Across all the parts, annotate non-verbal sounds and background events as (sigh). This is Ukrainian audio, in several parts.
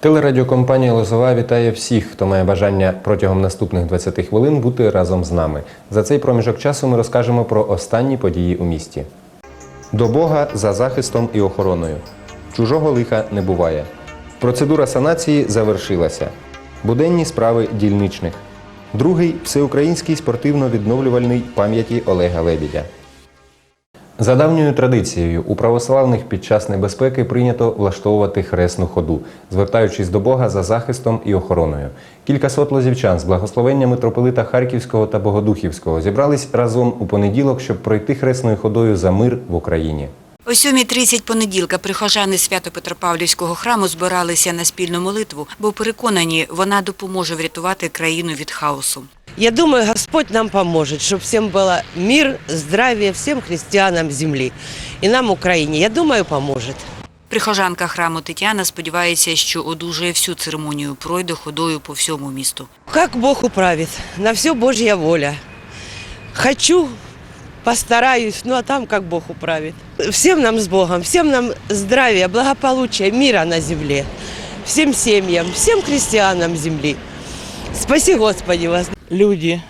Телерадіокомпанія Лозова вітає всіх, хто має бажання протягом наступних 20 хвилин бути разом з нами. За цей проміжок часу ми розкажемо про останні події у місті. До Бога за захистом і охороною. Чужого лиха не буває. Процедура санації завершилася. Буденні справи дільничних. Другий всеукраїнський спортивно-відновлювальний пам'яті Олега Лебідя. За давньою традицією, у православних під час небезпеки прийнято влаштовувати хресну ходу, звертаючись до Бога за захистом і охороною. Кілька сот лозівчан з благословення митрополита Харківського та Богодухівського зібрались разом у понеділок, щоб пройти хресною ходою за мир в Україні. О 7.30 понеділка прихожани Свято-Петропавлівського храму збиралися на спільну молитву, бо переконані, вона допоможе врятувати країну від хаосу. Я думаю, Господь нам поможет, чтобы всем было мир, здравие, всем христианам земли. И нам, Украине, я думаю, поможет. Прихожанка храму Тетяна сподівається, що одужує всю церемонію, пройде ходою по всьому місту. Как Бог управит, на все Божья воля. Хочу, постараюсь, ну а там как Бог управит. Всем нам с Богом, всем нам здравия, благополучия, мира на земле. Всем семьям, всем христианам земли. Спаси Господи вас. люди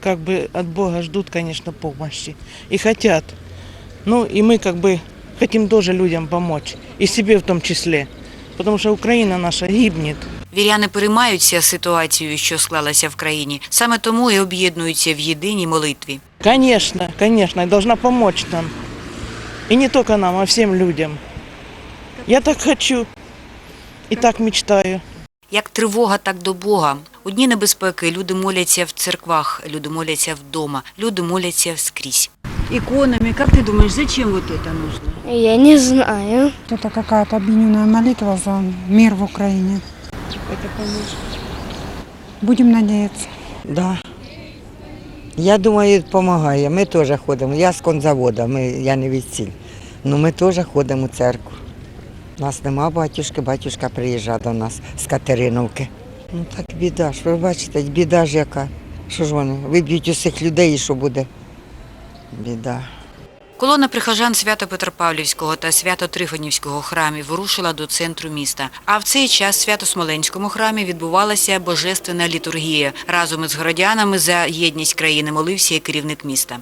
как бы от Бога ждут, конечно, помощи и хотят. Ну и мы как бы хотим тоже людям помочь, и себе в том числе, потому что Украина наша гибнет. Віряни переймаються ситуацією, що склалася в країні. Саме тому і об'єднуються в єдиній молитві. Конечно, конечно, и должна помочь нам. И не только нам, а всем людям. Я так хочу и так мечтаю. Як тривога, так до Бога. У дні небезпеки люди моляться в церквах, люди моляться вдома, люди моляться скрізь. иконами. Как ты думаешь, зачем вот это нужно? Я не знаю. Это какая-то объединенная молитва за мир в Украине. Это поможет. Будем надеяться. Да. Я думаю, допомагає. Ми теж ходимо. Я з конзавода, ми, я не відсіль. Ну ми теж ходимо у церкву. Нас нема батюшки, батюшка приїжджав до нас з Катериновки. Ну так біда ж, ви бачите, біда ж яка. Що ж вони? Виб'ють усіх людей і що буде? Біда. Колона прихожан Свято-Петропавлівського та Свято-Трифонівського храмів вирушила до центру міста. А в цей час Свято-Смоленському храмі відбувалася божественна літургія. Разом із городянами за єдність країни молився і керівник міста.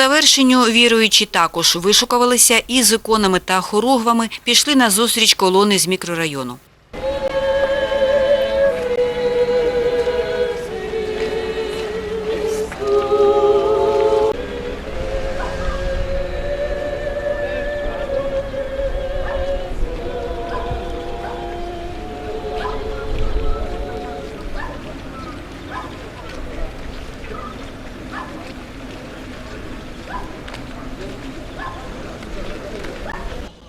Завершенню віруючі також вишукувалися і з іконами та хоругвами пішли на зустріч колони з мікрорайону.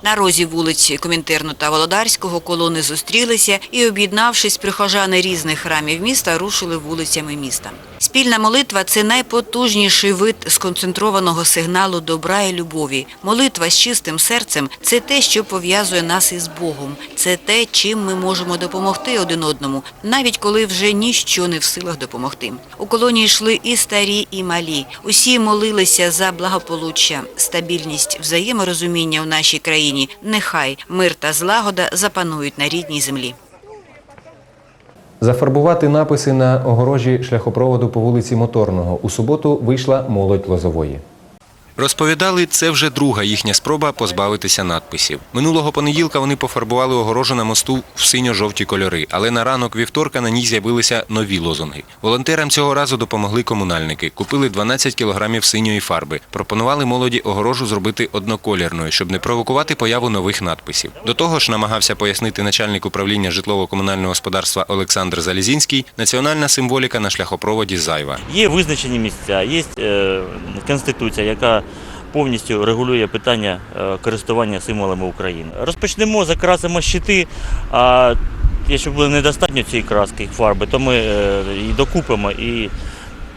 На розі вулиці Комінтерну та Володарського колони зустрілися і, об'єднавшись, прихожани різних храмів міста рушили вулицями міста. Спільна молитва – це найпотужніший вид сконцентрованого сигналу добра і любові. Молитва з чистим серцем – це те, що пов'язує нас із Богом. Це те, чим ми можемо допомогти один одному, навіть коли вже ніщо не в силах допомогти. У колонії йшли і старі, і малі. Усі молилися за благополуччя, стабільність, взаєморозуміння в нашій країні. Нехай мир та злагода запанують на рідній землі. Зафарбувати написи на огорожі шляхопроводу по вулиці Моторного у суботу вийшла молодь Лозової. Розповідали, це вже друга їхня спроба позбавитися надписів. Минулого понеділка вони пофарбували огорожу на мосту в синьо-жовті кольори, але на ранок вівторка на ній з'явилися нові лозунги. Волонтерам цього разу допомогли комунальники. Купили 12 кілограмів синьої фарби. Пропонували молоді огорожу зробити одноколірною, щоб не провокувати появу нових надписів. До того ж, намагався пояснити начальник управління житлово-комунального господарства Олександр Залізінський, національна символіка на шляхопроводі зайва. Є визначені місця, є е, конституція, яка повністю регулює питання е, користування символами України. Розпочнемо, закрасимо щити, а якщо буде недостатньо цієї краски, фарби, то ми е, її докупимо і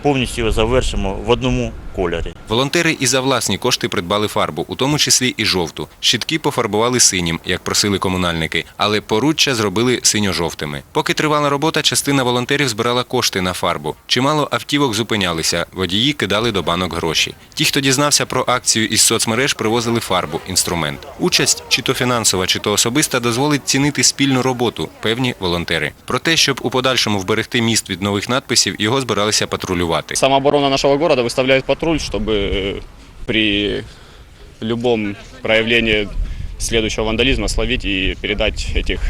повністю завершимо в одному кольорі. Волонтери і за власні кошти придбали фарбу, у тому числі і жовту. Щітки пофарбували синім, як просили комунальники, але поруччя зробили синьо-жовтими. Поки тривала робота, частина волонтерів збирала кошти на фарбу. Чимало автівок зупинялися, водії кидали до банок гроші. Ті, хто дізнався про акцію із соцмереж, привозили фарбу, інструмент. Участь, чи то фінансова, чи то особиста, дозволить цінити спільну роботу, певні волонтери. Про те, щоб у подальшому вберегти міст від нових надписів, його збиралися патрулювати. Самооборона нашего города выставляет патруль, чтобы э, при любом проявлении следующего вандализма словить и передать этих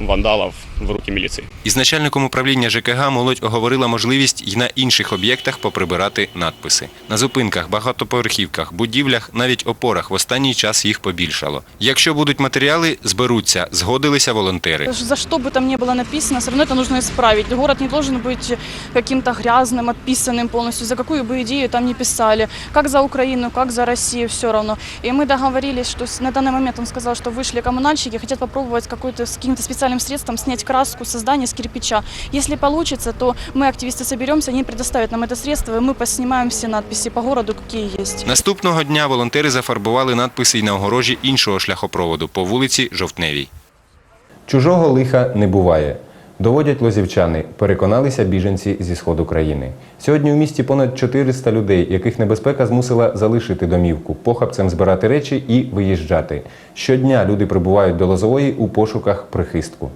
вандалов в руки милиции. Із начальником управління ЖКГ молодь оговорила можливість й на інших об'єктах поприбирати надписи. На зупинках, багатоповерхівках, будівлях, навіть опорах в останній час їх побільшало. Якщо будуть матеріали, зберуться, згодилися волонтери. За что бы там ни было написано, все равно это нужно исправить. Город не должен быть каким-то грязным, отписанным полностью, за какую бы идею там ни писали. Как за Украину, как за Россию, все равно. И мы договорились, что с- на данный момент он сказал, что вышли коммунальщики, хотят попробовать какой-то, с каким-то специальным средством снять краску со здания с кирпича. Если получится, то мы, активисты, соберемся, они предоставят нам это средство, и мы поснимаем все надписи по городу, какие есть. Наступного дня волонтери зафарбували надписи й на огорожі іншого шляхопроводу по вулиці Жовтневій. Чужого лиха не буває. Доводять лозівчани, переконалися біженці зі сходу країни. Сьогодні у місті понад 400 людей, яких небезпека змусила залишити домівку, похабцем збирати речі і виїжджати. Щодня люди прибувають до Лозової у пошуках прихистку.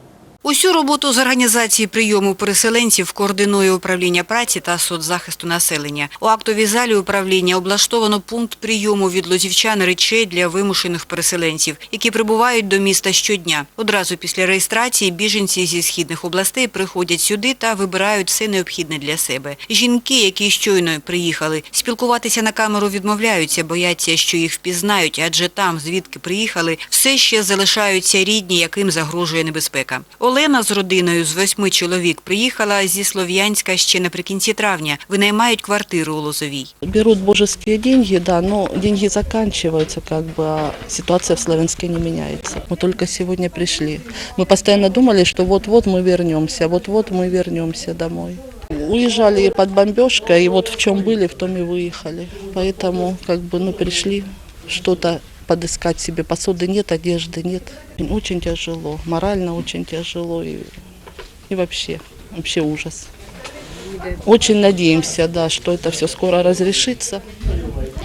Усю роботу з організації прийому переселенців координує управління праці та соцзахисту населення. У актовій залі управління облаштовано пункт прийому від лозівчан речей для вимушених переселенців, які прибувають до міста щодня. Одразу після реєстрації біженці зі східних областей приходять сюди та вибирають все необхідне для себе. Жінки, які щойно приїхали, спілкуватися на камеру відмовляються, бояться, що їх впізнають, адже там, звідки приїхали, все ще залишаються рідні, яким загрожує небезпека. Олена з родиною з восьми чоловік приїхала зі Слов'янська ще наприкінці травня. Винаймають квартиру у Лозовій. Берут божеские деньги, да, но деньги заканчиваются, как бы, а ситуация в Славянске не меняется. Мы только сегодня пришли. Мы постоянно думали, что вот-вот мы вернемся, вот-вот мы вернемся домой. Уезжали под бомбежкой, и вот в чем были, в том и выехали. Поэтому, как бы, ну, пришли что-то подыскать себе. Посуды нет, одежды нет. Очень тяжело, морально очень тяжело и, и вообще, вообще ужас. Очень надеемся, да, что это все скоро разрешится,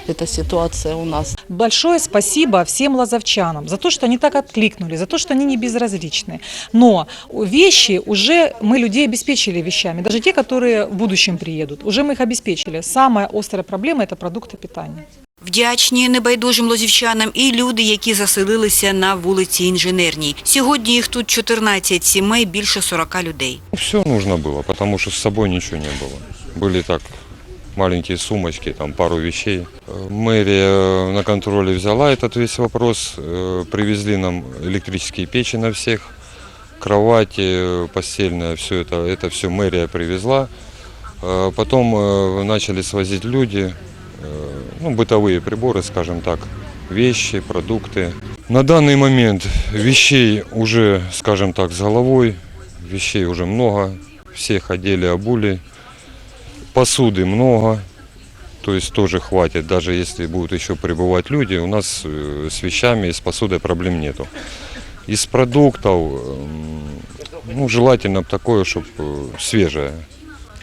эта ситуация у нас. Большое спасибо всем лазовчанам за то, что они так откликнули, за то, что они не безразличны. Но вещи уже мы людей обеспечили вещами, даже те, которые в будущем приедут, уже мы их обеспечили. Самая острая проблема – это продукты питания. Вдячні небайдужим лозівчанам і люди, які заселилися на вулиці Інженерній. Сьогодні їх тут 14 сімей, більше 40 людей. Все нужно было, потому что с собой ничего не было. Были так маленькие сумочки, там пару вещей. Мэрия э, на контроле взяла этот весь вопрос, э, привезли нам электрические печи на всех, кровати, э, постельное, все это, это все мэрия привезла. Потом начали свозить люди, ну, бытовые приборы, скажем так, вещи, продукты. На данный момент вещей уже, скажем так, с головой, вещей уже много, всех одели, обули. Посуды много, то есть тоже хватит, даже если будут еще прибывать люди, у нас э, с вещами и с посудой проблем нету. Из продуктов, эм, ну, желательно такое, чтобы свежее.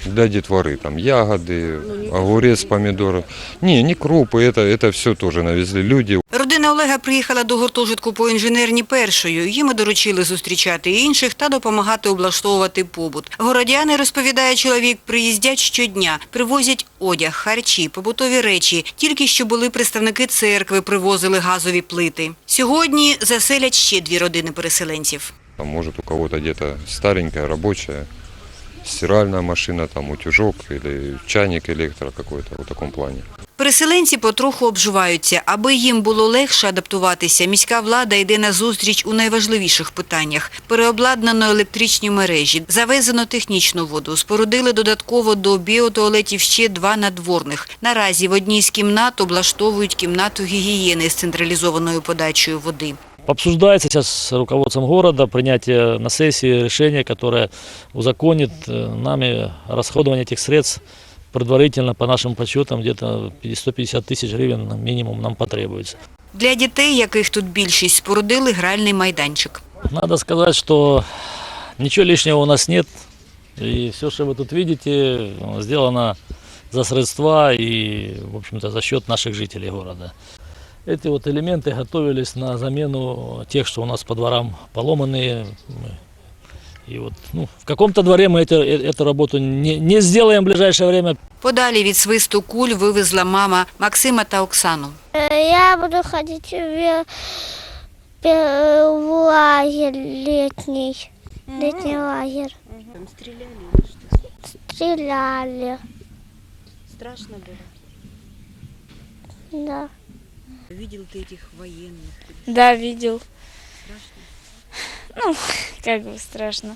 Для детворы, там ягоды, огурец, помидоры. Не, не крупы, это, это все тоже навезли люди. Родина Олега приїхала до гуртожитку по інженерні першою. Їм і доручили зустрічати інших та допомагати облаштовувати побут. Городяни, розповідає чоловік, приїздять щодня, привозять одяг, харчі, побутові речі. Тільки що були представники церкви, привозили газові плити. Сьогодні заселять ще дві родини переселенців. Там, может у кого-то где-то старенькая, рабочая, стиральная машина, там утюжок или чайник электро какой-то в таком плане. Переселенці потроху обживаються. Аби їм було легше адаптуватися, міська влада йде на зустріч у найважливіших питаннях. Переобладнано електричні мережі, завезено технічну воду, спорудили додатково до біотуалетів ще два надворних. Наразі в одній з кімнат облаштовують кімнату гігієни з централізованою подачею води. Обсуждается сейчас с руководством города принятие на сессии решения, которое узаконит э, нами расходование этих средств предварительно, по нашим подсчетам, где-то 150 тысяч гривен минимум нам потребуется. Для дітей, яких тут більшість, спорудили гральний майданчик. Надо сказать, что ничего лишнего у нас нет. И все, что вы тут видите, сделано за средства и, в общем-то, за счет наших жителей города. Эти вот элементы готовились на замену тех, что у нас по дворам поломанные. И вот, ну, в каком-то дворе мы э- эту работу не, не сделаем в ближайшее время. Подалі від свисту куль вивезла мама Максима та Оксану. Я буду ходить в, в лагерь летний. Летний лагерь. Там стреляли или что? Стреляли, Страшно было? да. Видел ты этих военных? Да, видел. Страшно? Ну, (laughs) как бы страшно.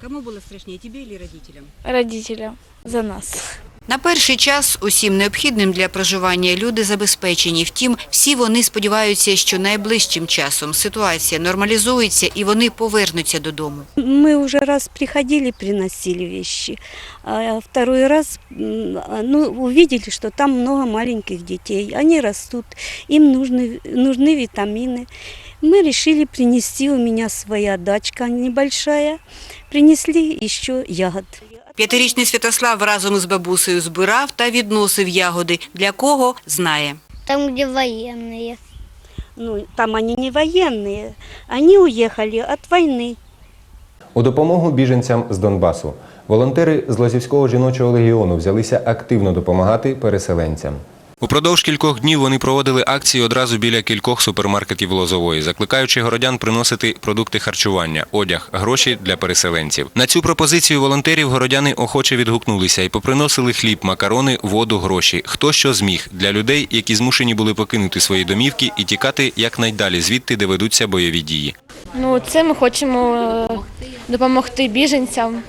Кому было страшнее, тебе или родителям? Родителям за нас. На перший час усім необхідним для проживання люди забезпечені. Втім, всі вони сподіваються, що найближчим часом ситуація нормалізується і вони повернуться додому. Мы уже раз приходили, приносили вещи. А второй раз м, а, ну, увидели, что там много маленьких детей. Они растут, им нужны, нужны витамины. Мы решили принести, у меня своя дачка небольшая, принесли еще ягод. П'ятирічний Святослав разом із бабусею збирав та відносив ягоди. Для кого – знає. Там, где военные. Ну, там они не военные, они уехали от войны. У допомогу біженцям з Донбасу волонтери з Лозівського жіночого легіону взялися активно допомагати переселенцям. Упродовж кількох днів вони проводили акції одразу біля кількох супермаркетів Лозової, закликаючи городян приносити продукти харчування, одяг, гроші для переселенців. На цю пропозицію волонтерів городяни охоче відгукнулися і поприносили хліб, макарони, воду, гроші. Хто що зміг для людей, які змушені були покинути свої домівки і тікати якнайдалі звідти, де ведуться бойові дії. Ну, це ми хочемо е, допомогти біженцям.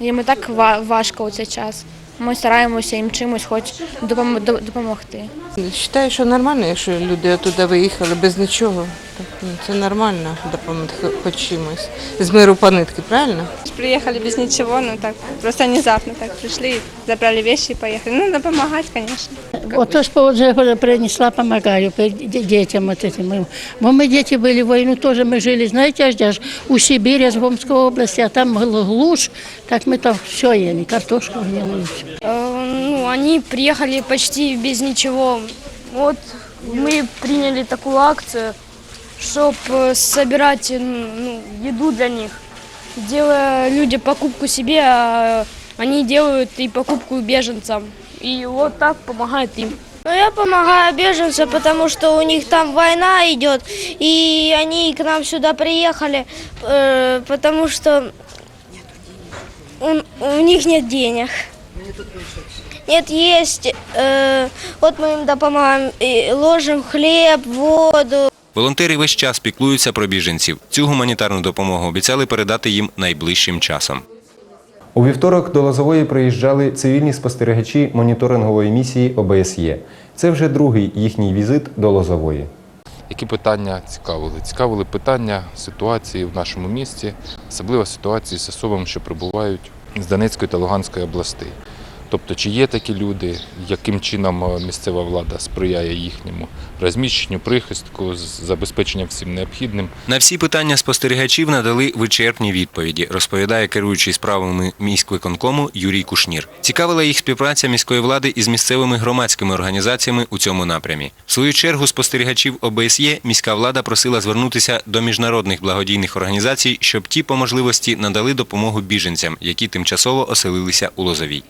Їм і так ва- важко у цей час. Ми стараємося їм чимось хоч допом- до- допомогти. Вважаю, що нормально, якщо люди оттуда виїхали без нічого. Так, ну, це нормально допомогти хоч чимось. З миру по нитки, правильно? Приїхали без нічого, ну так просто внезапно так прийшли, забрали вещи і поїхали. Ну, допомагати, звісно. Вот то, что уже принесла, помогаю п- де- детям вот этим. Мы, бо мы дети были в войну, тоже мы жили, знаете, аж даже у Сибири, с Гомской области, а там гл- глушь, так мы там все ели, картошку гнилую. Ну, они приехали почти без ничего. Вот мы приняли такую акцию, чтобы собирать ну, еду для них. Делая люди покупку себе, а они делают и покупку беженцам. И вот так помогает им. Ну, я помогаю беженцам, потому что у них там война идет, и они к нам сюда приехали, э, потому что у, у них нет денег. Нет, есть. э, вот мы им допомагаем, и ложим хлеб, воду. Волонтери весь час піклуються про біженців. Цю гуманітарну допомогу обіцяли передати їм найближчим часом. У вівторок до Лозової приїжджали цивільні спостерігачі моніторингової місії ОБСЄ. Це вже другий їхній візит до Лозової. Які питання цікавили? Цікавили питання ситуації в нашому місті, особливо ситуації з особами, що прибувають з Донецької та Луганської областей. Тобто, чи є такі люди, яким чином е, місцева влада сприяє їхньому розміщенню, прихистку, забезпеченням всім необхідним. На всі питання спостерігачів надали вичерпні відповіді, розповідає керуючий справами міськвиконкому Юрій Кушнір. Цікавила їх співпраця міської влади із місцевими громадськими організаціями у цьому напрямі. В свою чергу спостерігачів ОБСЄ міська влада просила звернутися до міжнародних благодійних організацій, щоб ті по можливості надали допомогу біженцям, які тимчасово оселилися у Лозовій.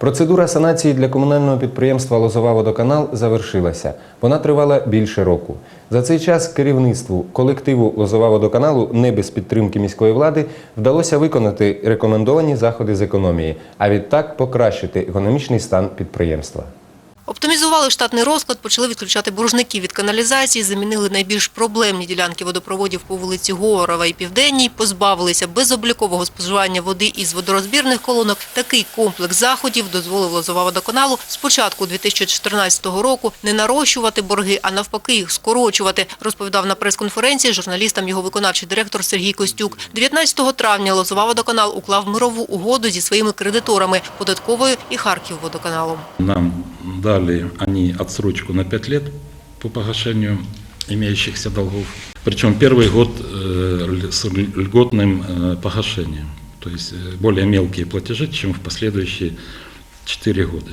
Процедура санації для комунального підприємства Лозова водоканал завершилася. Вона тривала більше року. За цей час керівництву колективу Лозова водоканалу не без підтримки міської влади вдалося виконати рекомендовані заходи з економії, а відтак покращити економічний стан підприємства. Оптимізували штатний розклад, почали відключати боржників від каналізації, замінили найбільш проблемні ділянки водопроводів по вулиці Говорова і Південній, позбавилися безоблікового споживання води із водорозбірних колонок. Такий комплекс заходів дозволив Лозова водоканалу з початку 2014 року не нарощувати борги, а навпаки їх скорочувати, розповідав на прес-конференції журналістам його виконавчий директор Сергій Костюк. 19 травня Лозова водоканал уклав мирову угоду зі своїми кредиторами – податковою і Харківводоканалом. Нам дали они отсрочку на 5 лет по погашению имеющихся долгов. Причем первый год э, с льготным э, погашением. То есть э, более мелкие платежи, чем в последующие 4 года.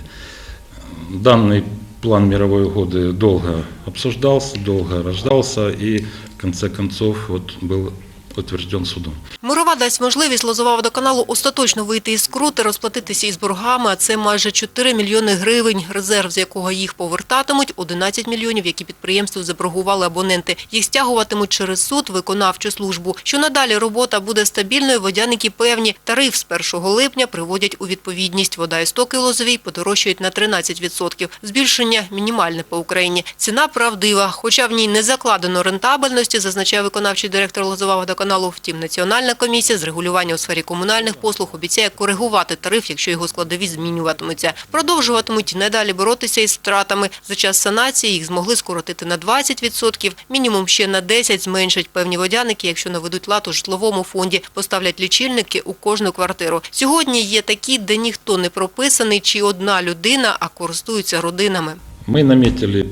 Данный план мировой угоды долго обсуждался, долго рождался и в конце концов вот был утвержден судом. Мирова дасть можливість Лозова водоканалу остаточно вийти із скрути, розплатитися із боргами, а це майже 4 мільйони гривень, резерв з якого їх повертатимуть, 11 мільйонів, які підприємству заборгували абоненти. Їх стягуватимуть через суд, виконавчу службу. Що надалі робота буде стабільною, водяники певні. Тариф з 1 липня приводять у відповідність. Вода і стоки Лозовій подорожчають на 13%. Збільшення мінімальне по Україні. Ціна правдива, хоча в ній не закладено рентабельності, зазначає виконавчий директор Лозова водоканалу. Втім, Національна комісія з регулювання у сфері комунальних послуг обіцяє коригувати тариф, якщо його складові змінюватимуться. Продовжуватимуть і надалі боротися із втратами. За час санації їх змогли скоротити на 20%, мінімум ще на 10% зменшать певні водяники, якщо наведуть лад у житловому фонді, поставлять лічильники у кожну квартиру. Сьогодні є такі, де ніхто не прописаний, чи одна людина, а користуються родинами. Мы наметили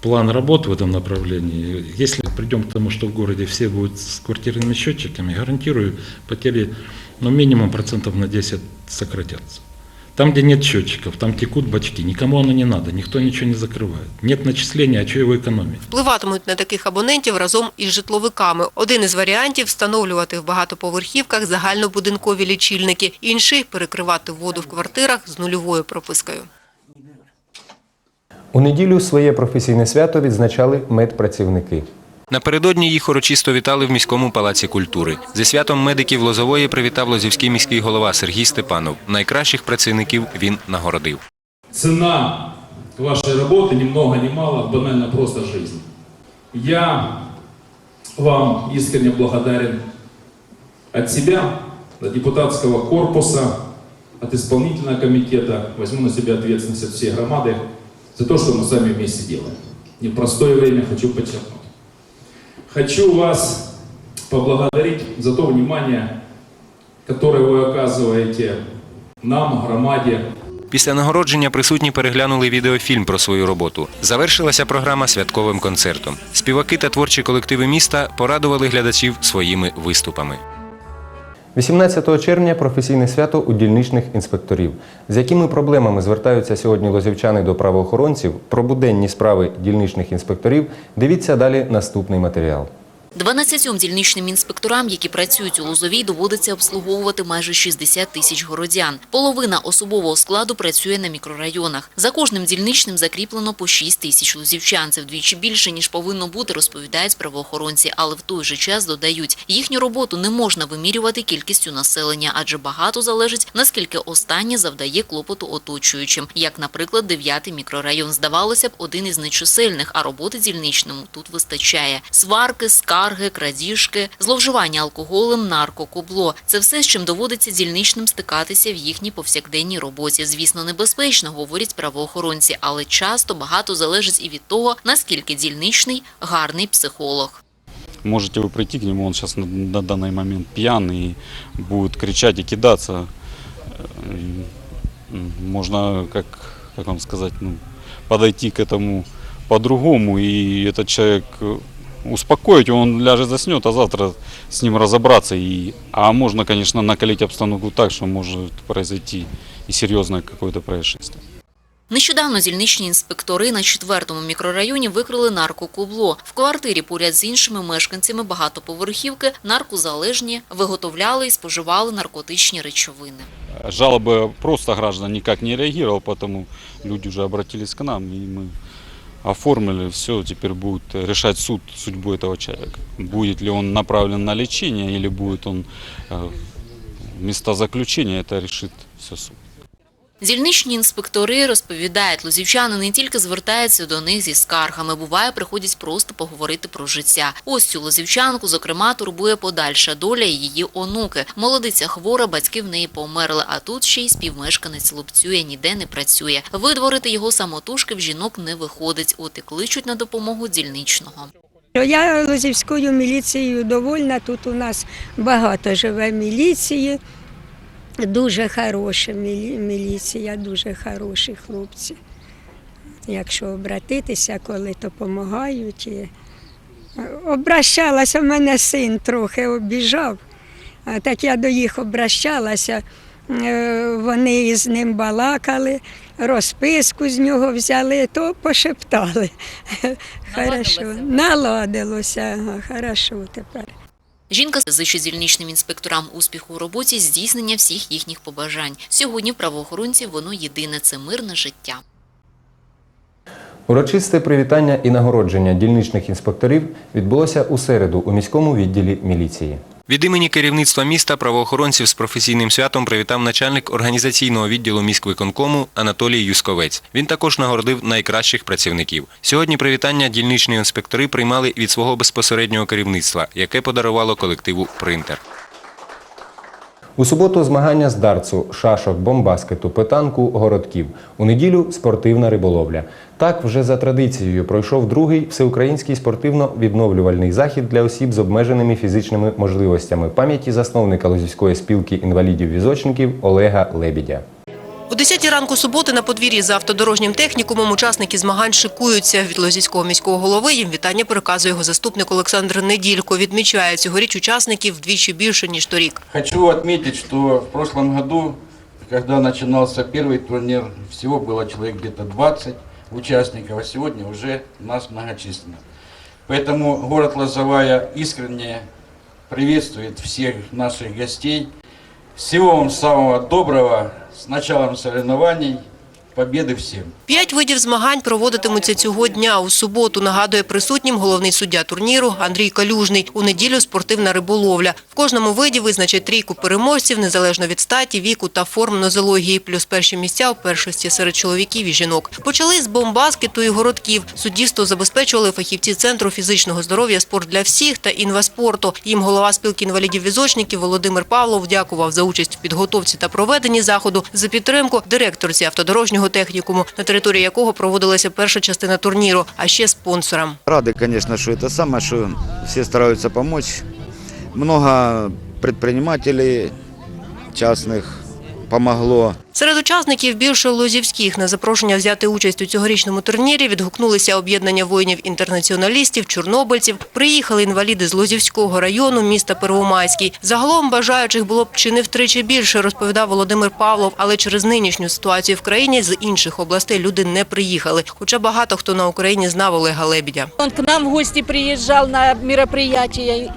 план работ в этом направлении. Если придем к тому, что в городе все будут с квартирными счетчиками, гарантирую, потери ну, минимум процентов на 10 сократятся. Там, где нет счетчиков, там текут бачки. Никому оно не надо, никто ничего не закрывает. Нет начисления, а что его экономить? Впливатимуть на таких абонентів разом із житловиками. Один із варіантів – встановлювати в багатоповерхівках загальнобудинкові лічильники. Інший – перекривати воду в квартирах з нульовою пропискою. У неділю своє професійне свято відзначали медпрацівники. Напередодні їх урочисто вітали в міському палаці культури. Зі святом медиків Лозової привітав Лозівський міський голова Сергій Степанов. Найкращих працівників він нагородив. Цена вашей работы ни много ни мало, банально просто жизнь. Я вам искренне благодарен от себя, от депутатского корпуса, от исполнительного комитета. Возьму на себя ответственность от всей громады за то, что мы с вами вместе делаем. Непростое время, хочу подчеркнуть. Хочу вас поблагодарить за то внимание, которое вы оказываете нам, громаде, Після нагородження присутні переглянули відеофільм про свою роботу. Завершилася програма святковим концертом. Співаки та творчі колективи міста порадували глядачів своїми виступами. 18 червня професійне свято у дільничних інспекторів. З якими проблемами звертаються сьогодні лозівчани до правоохоронців про буденні справи дільничних інспекторів, дивіться далі наступний матеріал. 12 дільничним інспекторам, які працюють у Лозовій, доводиться обслуговувати майже 60 тисяч городян. Половина особового складу працює на мікрорайонах. За кожним дільничним закріплено по 6 тисяч лозівчан. Це вдвічі більше, ніж повинно бути, розповідають правоохоронці. Але в той же час додають, їхню роботу не можна вимірювати кількістю населення, адже багато залежить, наскільки останнє завдає клопоту оточуючим. Як, наприклад, 9-й мікрорайон. Здавалося б, один із нечисельних, а роботи дільничному тут вистачає. Сварки, скарги, крадіжки, зловживання алкоголем, наркокубло – це все, з чим доводиться дільничним стикатися в їхній повсякденній роботі. Звісно, небезпечно, говорять правоохоронці, але часто багато залежить і від того, наскільки дільничний гарний психолог. Можете вы прийти к нему, он сейчас на, на данный момент пьян и будет кричать и кидаться. Э, м, Можно, как, как вам сказать, ну, подойти к этому по-другому, и этот человек э, успокоить, его, он ляжет, заснет, а завтра с ним разобраться. И, а можно, конечно, накалить обстановку так, что может произойти и серьезное какое-то происшествие. Нещодавно дільничні інспектори на четвертому мікрорайоні викрили наркокубло. В квартирі поряд з іншими мешканцями багатоповерхівки наркозалежні виготовляли і споживали наркотичні речовини. Жалобы просто граждан никак не реагировал, поэтому люди уже обратились к нам, и мы оформили все, теперь будет решать суд судьбу этого человека. Будет ли он направлен на лечение или будет он э, в места заключения, это решит все суд. Дільничні інспектори розповідають, лозівчани не тільки звертаються до них зі скаргами, буває, приходять просто поговорити про життя. Ось цю лозівчанку, зокрема, турбує подальша доля її онуки. Молодиця хвора, батьки в неї померли, а тут ще й співмешканець лупцює, ніде не працює. Видворити його самотужки в жінок не виходить, от і кличуть на допомогу дільничного. Я Лозівською міліцією довольна. Тут у нас багато живе міліції. Дуже хороша міліція, дуже хороші хлопці. Якщо обратитися, коли допомагають. Обращалася, в мене син трохи обіжав, так я до їх обращалася. Е, Вони з ним балакали, розписку з нього взяли, то пошептали. Хорошо, наладилося, ага, хорошо тепер. Жінка зичить дільничним інспекторам успіху у роботі, здійснення всіх їхніх побажань. Сьогодні в правоохоронців воно єдине – це мирне життя. Урочисте привітання і нагородження дільничних інспекторів відбулося у середу у міському відділі міліції. Від імені керівництва міста правоохоронців з професійним святом привітав начальник організаційного відділу міськвиконкому Анатолій Юсковець. Він також нагородив найкращих працівників. Сьогодні привітання дільничні інспектори приймали від свого безпосереднього керівництва, яке подарувало колективу принтер. У суботу змагання з дарцу, шашок, бомбаскету, питанку, городків. У неділю спортивна риболовля. Так, вже за традицією пройшов другий всеукраїнський спортивно-відновлювальний захід для осіб з обмеженими фізичними можливостями пам'яті засновника Лозівської спілки інвалідів-візочників Олега Лебідя. О 10 ранку суботи на подвір'ї за автодорожнім технікумом учасники змагань шикуються. Від Лозівського міського голови їм вітання переказує його заступник Олександр Неділько. Відмічає, цьогоріч учасників вдвічі більше, ніж торік. Хочу отметить, что в прошлом году, когда начинался первый турнир, всего было человек где-то 20 участников, а сегодня уже нас многочисленно. Поэтому город Лозовая искренне приветствует всех наших гостей. Всего вам самого доброго, с началом соревнований, победы всем! П'ять видів змагань проводитимуться цього дня. У суботу, нагадує присутнім головний суддя турніру Андрій Калюжний. У неділю спортивна риболовля. В кожному виді визначать трійку переможців, незалежно від статі, віку та форм нозології, плюс перші місця у першості серед чоловіків і жінок. Почали з бомбаскету і городків. Суддівство забезпечували фахівці Центру фізичного здоров'я «Спорт для всіх» та інваспорту. Їм голова спілки інвалідів-візочників Володимир Павлов дякував за участь в підготовці та проведенні заходу, за підтримку директорці автодорожнього технікуму, на території якого проводилася перша частина турніру, а ще спонсорам. Рады, конечно, что это самое, что все стараются помочь. Много предпринимателей частных помогло. Серед учасників більше лозівських на запрошення взяти участь у цьогорічному турнірі відгукнулися об'єднання воїнів-інтернаціоналістів, чорнобильців. Приїхали інваліди з Лозівського району міста Первомайський. Загалом бажаючих було б чи не втричі більше, розповідав Володимир Павлов. Але через нинішню ситуацію в країні з інших областей люди не приїхали. Хоча багато хто на Україні знав Олега Лебідя. Он к нам в гости приезжал на мероприятие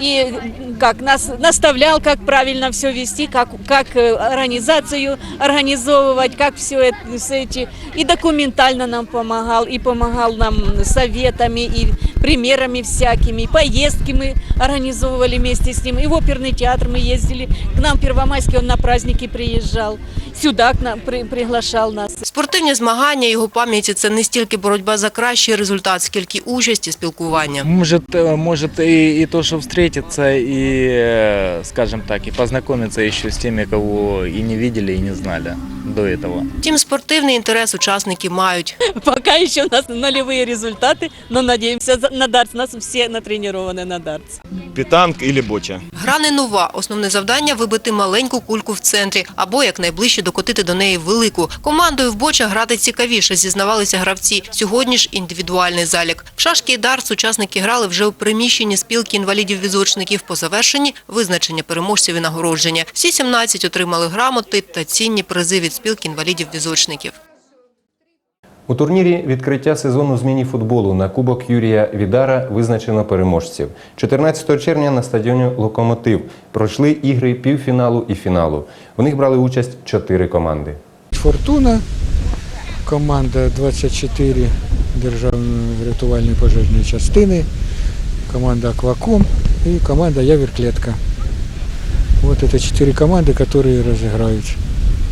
и как нас наставлял, как правильно все вести, как, как э, организацию организовывать, как все это, все эти, и документально нам помогал, и помогал нам советами, и примерами всякими, и поездки мы организовывали вместе с ним, и в оперный театр мы ездили, к нам в Первомайский он на праздники приезжал, сюда к нам при- приглашал нас. Спортивні змагання його пам'яті це не стільки боротьба за кращий результат, скільки участь і спілкування. Может, э, может и, и то, что встретиться, и, э, скажем так, и познакомиться еще с теми, кого и не видели, и не знали до этого. Втім, спортивний інтерес учасники мають. Пока еще у нас нулевые результаты, но надеемся за- на дартс. У нас все натренированы на дартс. Питанк или боча. Гра не нова. Основне завдання – вибити маленьку кульку в центрі або якнайближче докотити до неї велику. Командою в боча грати цікавіше, зізнавалися гравці. Сьогодні ж індивідуальний залік. В шашки і дартс учасники грали вже у приміщенні спілки інвалідів-візочників. По завершенні – визначення переможців і нагородження. Всі 17 отримали грамоти та цінні призи від спілки інвалідів-візочників. У турнірі відкриття сезону з міні-футболу на Кубок Юрія Відара визначено переможців. 14 червня на стадіоні Локомотив пройшли ігри півфіналу і фіналу. У них брали участь чотири команди. Фортуна, команда 24 державної рятувальної пожежної частини, команда Акваком і команда Яверклетка. Вот это четыре команды, которые разыграют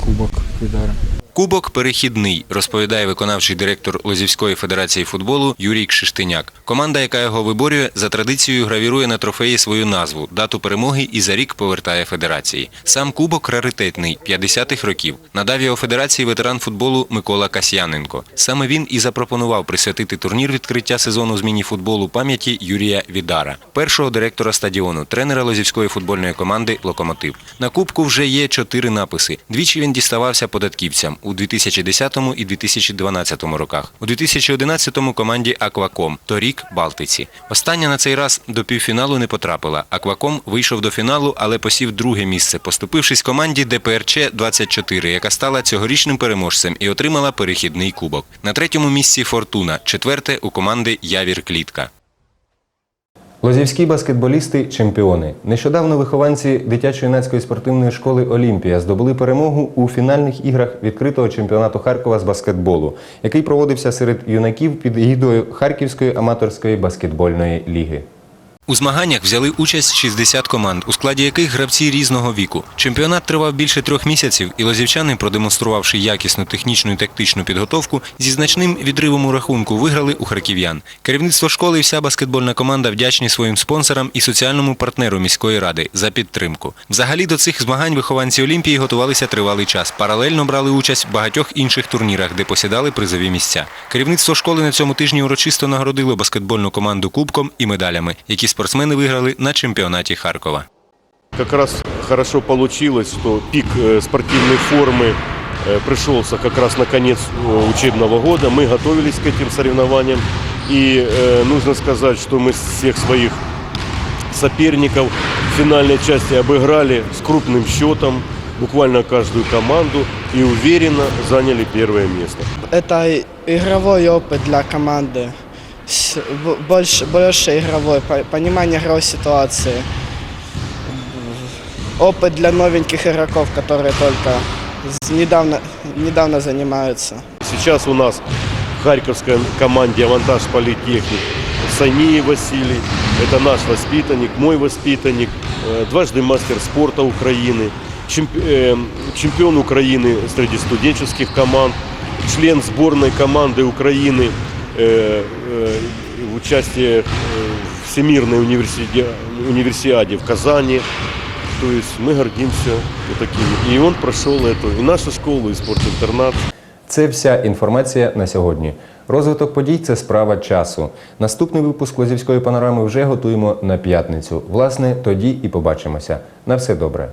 Кубок Видара. Кубок перехідний, розповідає виконавчий директор Лозівської федерації футболу Юрій Кшиштиняк. Команда, яка його виборює, за традицією гравірує на трофеї свою назву, дату перемоги і за рік повертає федерації. Сам кубок раритетний 50-х років. Надав його федерації ветеран футболу Микола Касьяненко. Саме він і запропонував присвятити турнір відкриття сезону з міні-футболу пам'яті Юрія Відара, першого директора стадіону, тренера Лозівської футбольної команди Локомотив. На кубку вже є чотири написи. Двічі він діставався податківцям у 2010 і 2012 роках. У 2011 команді Акваком, торік Балтиці. Остання на цей раз до півфіналу не потрапила. Акваком вийшов до фіналу, але посів друге місце, поступившись команді ДПРЧ 24, яка стала цьогорічним переможцем і отримала перехідний кубок. На третьому місці Фортуна, четверте у команди Явір Клітка. Лозівські баскетболісти чемпіони. Нещодавно вихованці дитячо-юнацької спортивної школи Олімпія здобули перемогу у фінальних іграх відкритого чемпіонату Харкова з баскетболу, який проводився серед юнаків під гідою Харківської аматорської баскетбольної ліги. У змаганнях взяли участь 60 команд, у складі яких гравці різного віку. Чемпіонат тривав більше трьох місяців, і лозівчани, продемонструвавши якісну технічну і тактичну підготовку, зі значним відривом у рахунку виграли у харків'ян. Керівництво школи і вся баскетбольна команда вдячні своїм спонсорам і соціальному партнеру міської ради за підтримку. Взагалі до цих змагань вихованці Олімпії готувалися тривалий час. Паралельно брали участь в багатьох інших турнірах, де посідали призові місця. Керівництво школи на цьому тижні урочисто нагородило баскетбольну команду кубком і медалями, які спортсмени виграли на чемпіонаті Харкова. Как раз хорошо получилось, что пик э, спортивной формы э, пришелся как раз на конец э, учебного года. Мы готовились к этим соревнованиям. И э, нужно сказать, что мы всех своих соперников в финальной части обыграли с крупным счетом, буквально каждую команду, и уверенно заняли первое место. Это игровой опыт для команды. Больше, больше игровой, по- понимание игровой ситуации. Опыт для новеньких игроков, которые только недавно, недавно занимаются. Сейчас у нас в харьковской команде «Авантаж Политехник» Саниев Василий, это наш воспитанник, мой воспитанник, э, дважды мастер спорта Украины, э, чемпион Украины среди студенческих команд, член сборной команды Украины в участии э, в Всемирной универсиаде, универсиаде в Казани. То есть мы гордимся вот такими. И он прошел эту, и нашу школу, и спортинтернат. Це вся інформація на сьогодні. Розвиток подій це справа часу. Наступний випуск Лозівської панорами вже готуємо на п'ятницю. Власне, тоді і побачимося. На все добре.